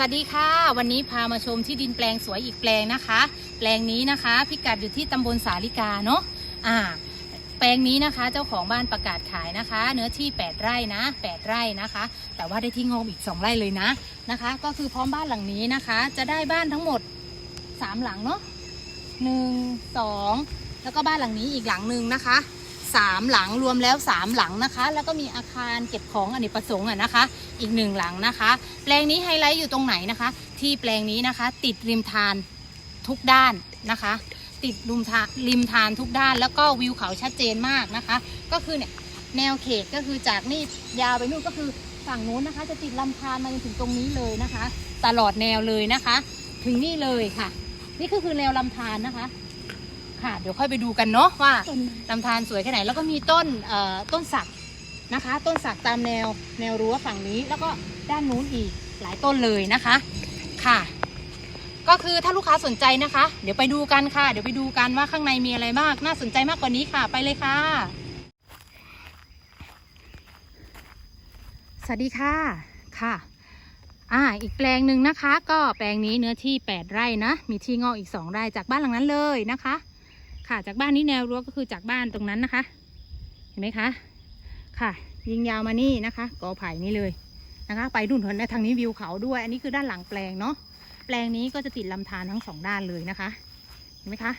สวัสดีค่ะ วันนี้พามาชมที่ดินแปลงสวยอีกแปลงนะคะ แปลงนี้นะคะพิกัดอยู่ที่ตำบลสาลิกาเนาะอ่า แปลงนี้นะคะ เจ้าของบ้านประกาศขายนะคะ เนื้อที่ 8 ไร่นะ 8 ไร่นะคะ แต่ว่าได้ที่งอมอีก 2 ไร่เลยนะนะคะ ก็คือพร้อมบ้านหลังนี้นะคะ จะได้บ้านทั้งหมด 3 หลังเนาะหนึ่งสองแล้วก็บ้านหลังนี้อีกหลังหนึ่งนะคะ สามหลังรวมแล้วสามหลังนะคะ แล้วก็มีอาคารเก็บของอเนกประสงค์อะนะคะ อีกหนึ่งหลังนะคะ แปลงนี้ไฮไลท์อยู่ตรงไหนนะคะ ที่แปลงนี้นะคะ ติดริมทานทุกด้านนะคะ ติดริมทานริมทานทุกด้าน แล้วก็วิวเขาชัดเจนมากนะคะ ก็คือเนี่ยแนวเขตก็คือจากนี่ยาวไปนู่นก็คือฝั่งนู้นนะคะ จะติดลำธารมาจนถึงตรงนี้เลยนะคะ ตลอดแนวเลยนะคะ ถึงนี่เลยค่ะ นี่ก็คือแนวลำธารนะคะ ค่ะ เดี๋ยวค่อยไปดูกันเนาะว่าลำธารสวยแค่ไหน แล้วก็มีต้นเอ่อต้นสักนะคะ ต้นสักตามแนวแนวรั้วฝั่งนี้ แล้วก็ด้านนู้นอีกหลายต้นเลยนะคะค่ะ ก็คือถ้าลูกค้าสนใจนะคะ เดี๋ยวไปดูกันค่ะ เดี๋ยวไปดูกันว่าข้างในมีอะไรมากน่าสนใจมากกว่านี้ค่ะ ไปเลยค่ะ สวัสดีค่ะค่ะอ่าอีกแปลงหนึ่งนะคะ ก็แปลงนี้เนื้อที่ 8 ไร่นะ มีที่งอกอีก 2 ไร่จากบ้านหลังนั้นเลยนะคะ ค่ะ จากบ้านนี้แนวรั้วก็คือจากบ้านตรงนั้นนะคะ เห็นไหมคะ ค่ะ ยิงยาวมานี่นะคะกอไผ่นี่เลยนะคะ ไปดุนทนทางนี้วิวเขาด้วย อันนี้คือด้านหลังแปลงเนาะแปลงนี้ก็จะติดลำธารทั้งสองด้านเลยนะคะ เห็นไหมคะ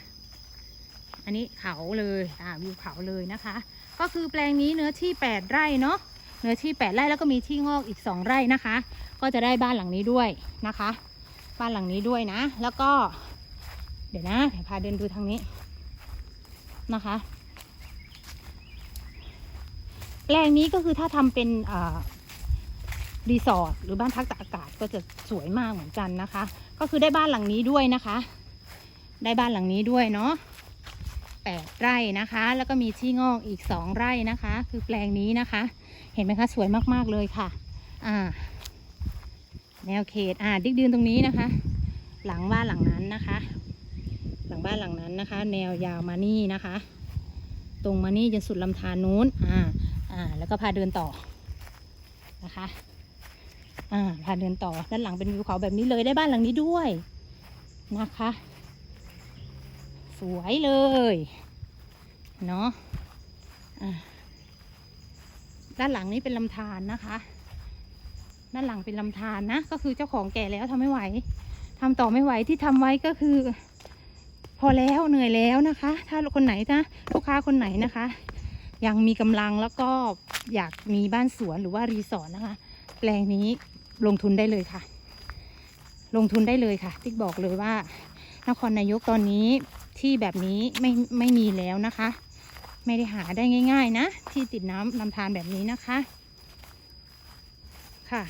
อันนี้เขาเลยอ่าวิวเขาเลยนะคะ ก็คือแปลงนี้เนื้อที่แปดไร่เนาะเนื้อที่แปดไร่แล้วก็มีที่งอกอีกสองไร่นะคะ ก็จะได้บ้านหลังนี้ด้วยนะคะ บ้านหลังนี้ด้วยนะ แล้วก็ เดี๋ยวนะเดี๋ยวพาเดินดูทางนี้ นะคะ แปลงนี้ก็คือถ้าทำเป็นรีสอร์ทหรือบ้านพักตากอากาศก็จะสวยมากเหมือนกันนะคะ ก็คือได้บ้านหลังนี้ด้วยนะคะ ได้บ้านหลังนี้ด้วยเนาะแปดไร่นะคะ แล้วก็มีที่งอกอีกสองไร่นะคะ คือแปลงนี้นะคะ เห็นไหมคะสวยมากๆเลยค่ะ อ่า แนวเขตอ่าดิกดืนตรงนี้นะคะ หลังบ้านหลังนั้นนะคะ บ้านหลังนั้นนะคะ แนวยาวมานี่นะคะ ตรงมานี่จนสุดลำธารนู้นอ่าอ่าแล้วก็พาเดินต่อนะคะอ่าพาเดินต่อด้านหลังเป็นวิวเขาแบบนี้เลยได้บ้านหลังนี้ด้วยนะคะ สวยเลยเนาะอ่าด้านหลังนี้เป็นลำธารนะคะ ด้านหลังเป็นลำธารนะ ก็คือเจ้าของแก่แล้วทำไม่ไหวทำต่อไม่ไหวที่ทำไว้ก็คือ พอแล้วเหนื่อยแล้วนะคะ ถ้าคนไหนนะลูกค้าคนไหนนะคะ ยังมีกำลังแล้วก็อยากมีบ้านสวนหรือว่ารีสอร์ทนะคะ แปลงนี้ลงทุนได้เลยค่ะ ลงทุนได้เลยค่ะ ติ๊กบอกเลยว่านครนายกตอนนี้ที่แบบนี้ไม่ไม่มีแล้วนะคะ ไม่ได้หาได้ง่าย ๆ นะ ที่ติดน้ำลำธารแบบนี้นะคะ ค่ะ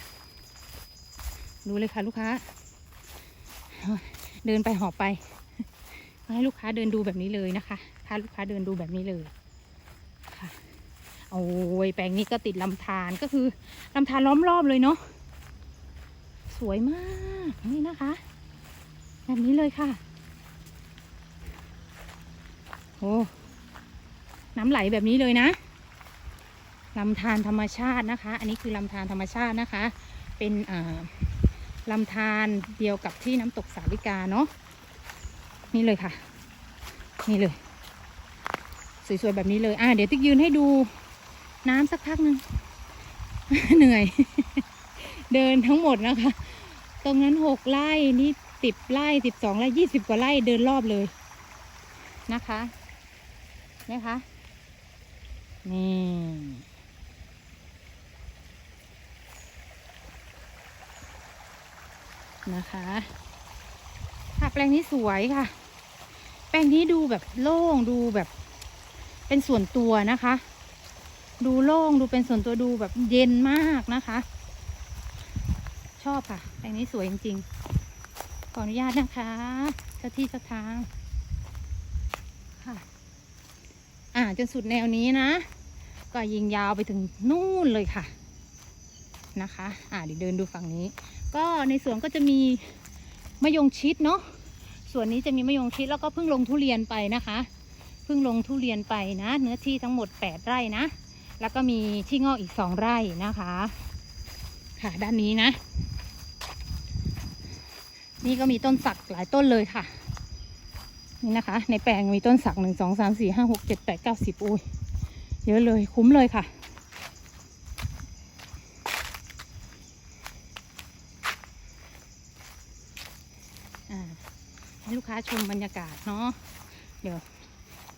ดูเลยค่ะลูกค้า เดินไปหอบไป ให้ลูกค้าเดินดูแบบนี้เลยนะคะ พาลูกค้าเดินดูแบบนี้เลยค่ะโอ้ยแปลงนี้ก็ติดลำธารก็คือลำธารล้อมรอบเลยเนาะสวยมากนี่นะคะ แบบนี้เลยค่ะโอ้น้ำไหลแบบนี้เลยนะลำธารธรรมชาตินะคะ อันนี้คือลำธารธรรมชาตินะคะ เป็นอ่าลำธารเดียวกับที่น้ำตกสาลิกาเนาะ นี่เลยค่ะ นี่เลย สวยๆแบบนี้เลย อ่าเดี๋ยวติ๊กยืนให้ดูน้ำสักพักหนึ่งเหนื่อย เดินทั้งหมดนะคะ ตรงนั้นหกไร่นี่สิบไร่สิบสองไร่ยี่สิบกว่าไร่เดินรอบเลยนะคะนะคะนี่นะคะค่ะแปลงนี้สวยค่ะ แปลงนี้ดูแบบโล่งดูแบบ เป็นส่วนตัวนะคะ ดูโล่งดูเป็นส่วนตัวดูแบบเย็นมากนะคะ ชอบค่ะ แปลงนี้สวยจริงๆ ขออนุญาตนะคะเจ้าที่เจ้าทางค่ะ อ่าจนสุดแนวนี้นะ ก็ยิงยาวไปถึงนู่นเลยค่ะนะคะ อ่าเดี๋ยวเดินดูฝั่งนี้ ก็ในสวนก็จะมีมะยงชิดเนาะ ส่วนนี้จะมีมะยงชิดแล้วก็เพิ่งลงทุเรียนไปนะคะเพิ่งลงทุเรียนไปนะ เนื้อที่ทั้งหมด 8 ไร่นะ แล้วก็มีที่งอกอีก 2 ไร่นะคะ ค่ะด้านนี้นะ นี่ก็มีต้นสักหลายต้นเลยค่ะ นี่นะคะ ในแปลงมีต้นสักหนึ่งสองสามสี่ห้าหกเจ็ดแปดเก้าสิบอุ้ยเยอะเลยคุ้มเลยค่ะ ให้ลูกค้าชมบรรยากาศเนาะเดี๋ยว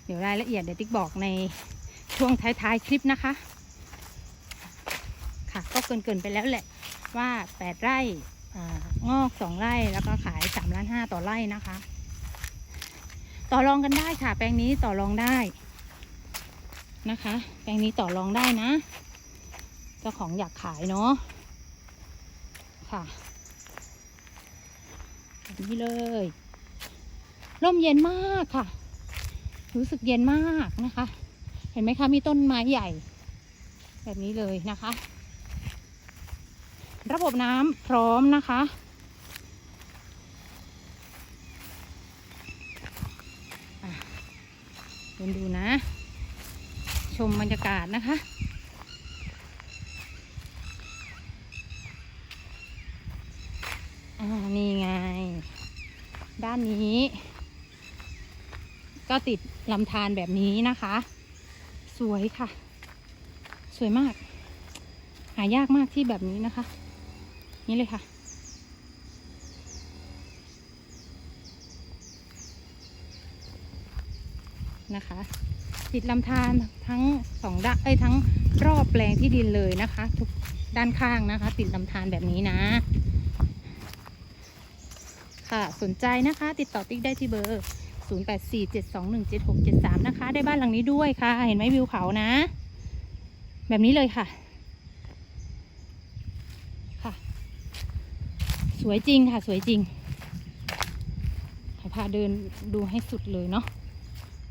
เดี๋ยวรายละเอียดเดี๋ยวติ๊กบอกในช่วงท้ายๆคลิปนะคะ ค่ะก็เกินๆไปแล้วแหละว่า 8 ไร่องอก 2 ไร่แล้วก็ขาย3ล้าน5ต่อไร่นะคะ ต่อรองกันได้ค่ะ แปลงนี้ต่อรองได้นะคะ แปลงนี้ต่อรองได้นะ เจ้าของอยากขายเนาะค่ะแบบนี้เลย ร่มเย็นมากค่ะ รู้สึกเย็นมากนะคะ เห็นไหมคะมีต้นไม้ใหญ่ แบบนี้เลยนะคะ ระบบน้ำพร้อมนะคะเดินดูนะ ชมบรรยากาศนะคะอ่านี่ไง ด้านนี้ ก็ติดลำธารแบบนี้นะคะ สวยค่ะ สวยมาก หายากมากที่แบบนี้นะคะ นี่เลยค่ะนะคะ ติดลำธารทั้งสองด้านเอ้ยทั้งรอบแปลงที่ดินเลยนะคะ ทุกด้านข้างนะคะ ติดลำธารแบบนี้นะ ค่ะสนใจนะคะ ติดต่อติ๊กได้ที่เบอร์ 0847217673 นะคะ ได้บ้านหลังนี้ด้วยค่ะ เห็นไหมวิวเขานะ แบบนี้เลยค่ะ ค่ะ สวยจริงค่ะ สวยจริงขอพาเดินดูให้สุดเลยเนาะ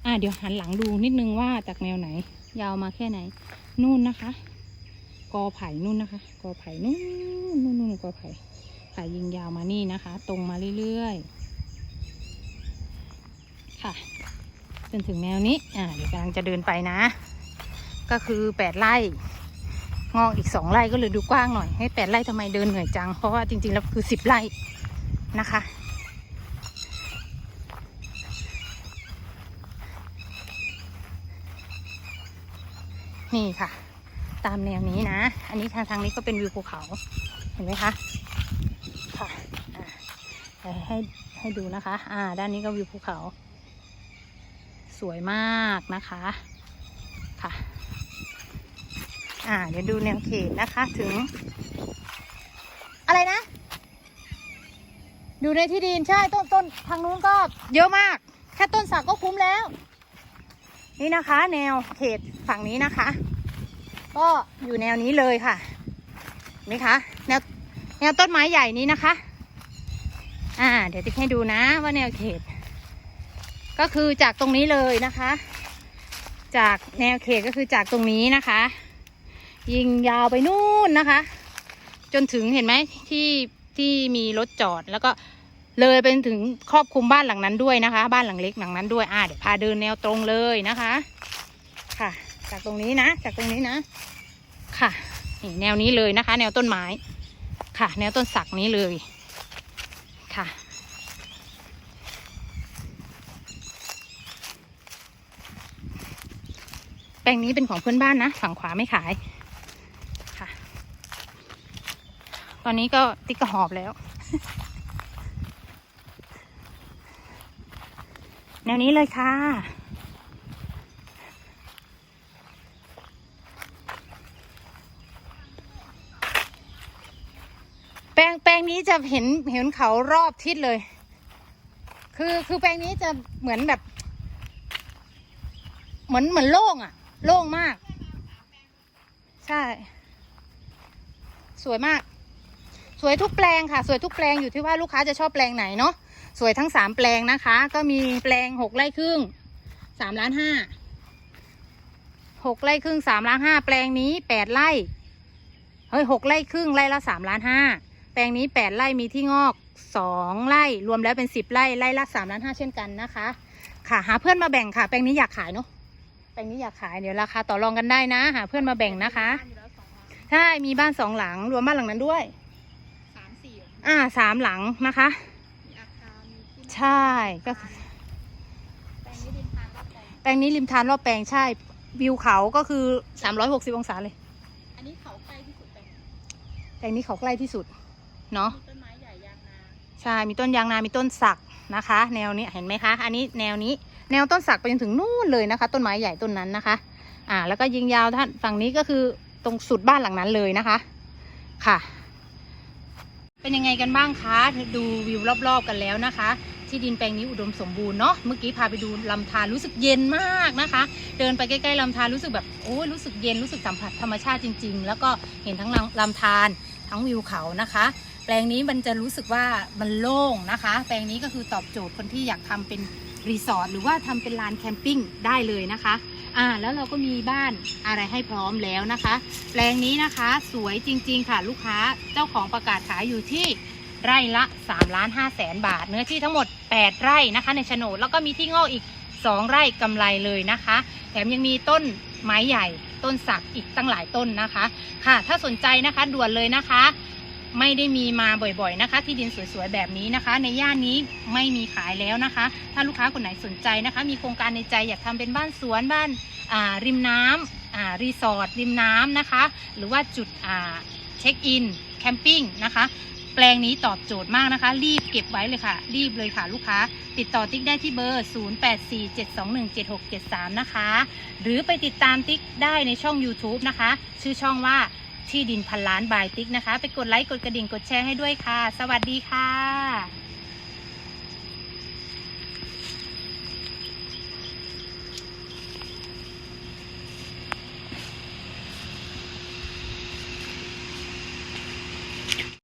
อ่าเดี๋ยวหันหลังดูนิดนึงว่าจากแนวไหน ยาวมาแค่ไหน นู่นนะคะ กอไผ่นู่นนะคะ กอไผ่นู่นนู่นนู่นกอไผ่ไผ่ยิงยาวมานี่นะคะ ตรงมาเรื่อยๆ ค่ะ จนถึงแนวนี้ อ่าเดี๋ยวกำลังจะเดินไปนะ ก็คือแปดไร่งอกอีกสองไร่ก็เลยดูกว้างหน่อยให้แปดไร่ทำไมเดินเหนื่อยจัง เพราะว่าจริงๆแล้วคือสิบไร่นะคะ นี่ค่ะ ตามแนวนี้นะ อันนี้ทางทางนี้ก็เป็นวิวภูเขาเห็นไหมคะค่ะให้ให้ดูนะคะ อ่า ด้านนี้ก็วิวภูเขา สวยมากนะคะค่ะอ่าเดี๋ยวดูแนวเขตนะคะถึง อะไรนะ ดูในที่ดินใช่ต้นต้นทางนู้นก็เยอะมาก แค่ต้นสักก็คุ้มแล้ว นี่นะคะ แนวเขตฝั่งนี้นะคะ ก็อยู่แนวนี้เลยค่ะนี่คะแนวแนวต้นไม้ใหญ่นี้นะคะ อ่า เดี๋ยวติ๊กให้ดูนะว่าแนวเขต ก็คือจากตรงนี้เลยนะคะ จากแนวเขตก็คือจากตรงนี้นะคะ ยิงยาวไปนู่นนะคะ จนถึงเห็นไหมที่ที่มีรถจอดแล้วก็เลยไปถึงครอบคลุมบ้านหลังนั้นด้วยนะคะ บ้านหลังเล็กหลังนั้นด้วยอ่าเดี๋ยวพาเดินแนวตรงเลยนะคะ ค่ะ จากตรงนี้นะ จากตรงนี้นะ ค่ะนี่แนวนี้เลยนะคะ แนวต้นไม้ ค่ะ แนวต้นสักนี้เลย ค่ะ แปลงนี้เป็นของเพื่อนบ้านนะ ฝั่งขวาไม่ขายค่ะ ตอนนี้ก็ติ๊กกระหอบแล้ว แนวนี้เลยค่ะแปลงแปลงนี้จะเห็นเห็นเขารอบทิศเลย คือคือแปลงนี้จะเหมือนแบบ เหมือนเหมือนโล่งอะ โล่งมาก ใช่ สวยมาก สวยทุกแปลงค่ะ สวยทุกแปลงอยู่ที่ว่าลูกค้าจะชอบแปลงไหนเนาะสวยทั้งสามแปลงนะคะ ก็มีแปลงหกไร่ครึ่งสามล้านห้าหกไร่ครึ่งสามล้านห้าแปลงนี้แปดไร่เฮ้ยหกไร่ครึ่งไร่ละสามล้านห้าแปลงนี้แปดไร่มีที่งอกสองไร่รวมแล้วเป็นสิบไร่ไร่ละสามล้านห้าเช่นกันนะคะ ค่ะหาเพื่อนมาแบ่งค่ะ แปลงนี้อยากขายเนาะ ลงนี้อยากขายเดี๋ยวราคาต่อรองกันได้นะหาเพื่อนมาแบ่งนะคะใช่มีบ้านสองหลังรวมบ้านหลังนั้นด้วยสามสี่อ่าสามหลังนะคะใช่ก็คือแปลงนี้ดินทานรอบแปลงแปลงนี้ริมทานรอบแปลงใช่วิวเขาก็คือ360องศาเลยอันนี้เขาใกล้ที่สุดแปลงแปลงนี้เขาใกล้ที่สุดเนาะมีต้นไม้ใหญ่ยางนาใช่มีต้นยางนา มีต้นสักนะคะ แนวนี้เห็นไหมคะ อันนี้แนวนี้ แนวต้นสักไปจนถึงนู่นเลยนะคะ ต้นไม้ใหญ่ต้นนั้นนะคะ อ่า แล้วก็ยิงยาวท่านฝั่งนี้ก็คือตรงสุดบ้านหลังนั้นเลยนะคะ ค่ะ เป็นยังไงกันบ้างคะ ดูวิวรอบๆกันแล้วนะคะ ที่ดินแปลงนี้อุดมสมบูรณ์เนาะ เมื่อกี้พาไปดูลำธารรู้สึกเย็นมากนะคะ เดินไปใกล้ๆลำธารรู้สึกแบบโอ้ยรู้สึกเย็นรู้สึกสัมผัสธรรมชาติจริง ๆ แล้วก็เห็นทั้งลำลำธารทั้งวิวเขานะคะแปลงนี้มันจะรู้สึกว่ามันโล่งนะคะ แปลงนี้ก็คือตอบโจทย์คนที่อยากทำเป็น รีสอร์ทหรือว่าทำเป็นลานแคมปิ้งได้เลยนะคะอ่าแล้วเราก็มีบ้านอะไรให้พร้อมแล้วนะคะ แปลงนี้นะคะสวยจริง ๆ ค่ะลูกค้าเจ้าของประกาศขายอยู่ที่ไร่ละ3ล้าน5แสนบาท เนื้อที่ทั้งหมด 8 ไร่นะคะ ในโฉนดแล้วก็มีที่งอกอีก 2 ไร่กำไรเลยนะคะ แถมยังมีต้นไม้ใหญ่ต้นสักอีกตั้งหลายต้นนะคะ ค่ะ ถ้าสนใจนะคะด่วนเลยนะคะ ไม่ได้มีมาบ่อยๆนะคะ ที่ดินสวยๆแบบนี้นะคะ ในย่านนี้ไม่มีขายแล้วนะคะ ถ้าลูกค้าคนไหนสนใจนะคะ มีโครงการในใจอยากทำเป็นบ้านสวนบ้านาริมน้ำรีสอร์ทริมน้ำนะคะ หรือว่าจุดเช็คอินแคมปิ้งนะคะแปลงนี้ตอบโจทย์มากนะคะ รีบเก็บไว้เลยค่ะ รีบเลยค่ะลูกค้า ติดต่อติ๊กได้ที่เบอร์ 0847217673 นะคะ หรือไปติดตามติ๊กได้ในช่อง YouTube นะคะ ชื่อช่องว่า ที่ดินพันล้านบายติ๊กนะคะ ไปกดไลค์กดกระดิ่งกดแชร์ให้ด้วยค่ะ สวัสดีค่ะ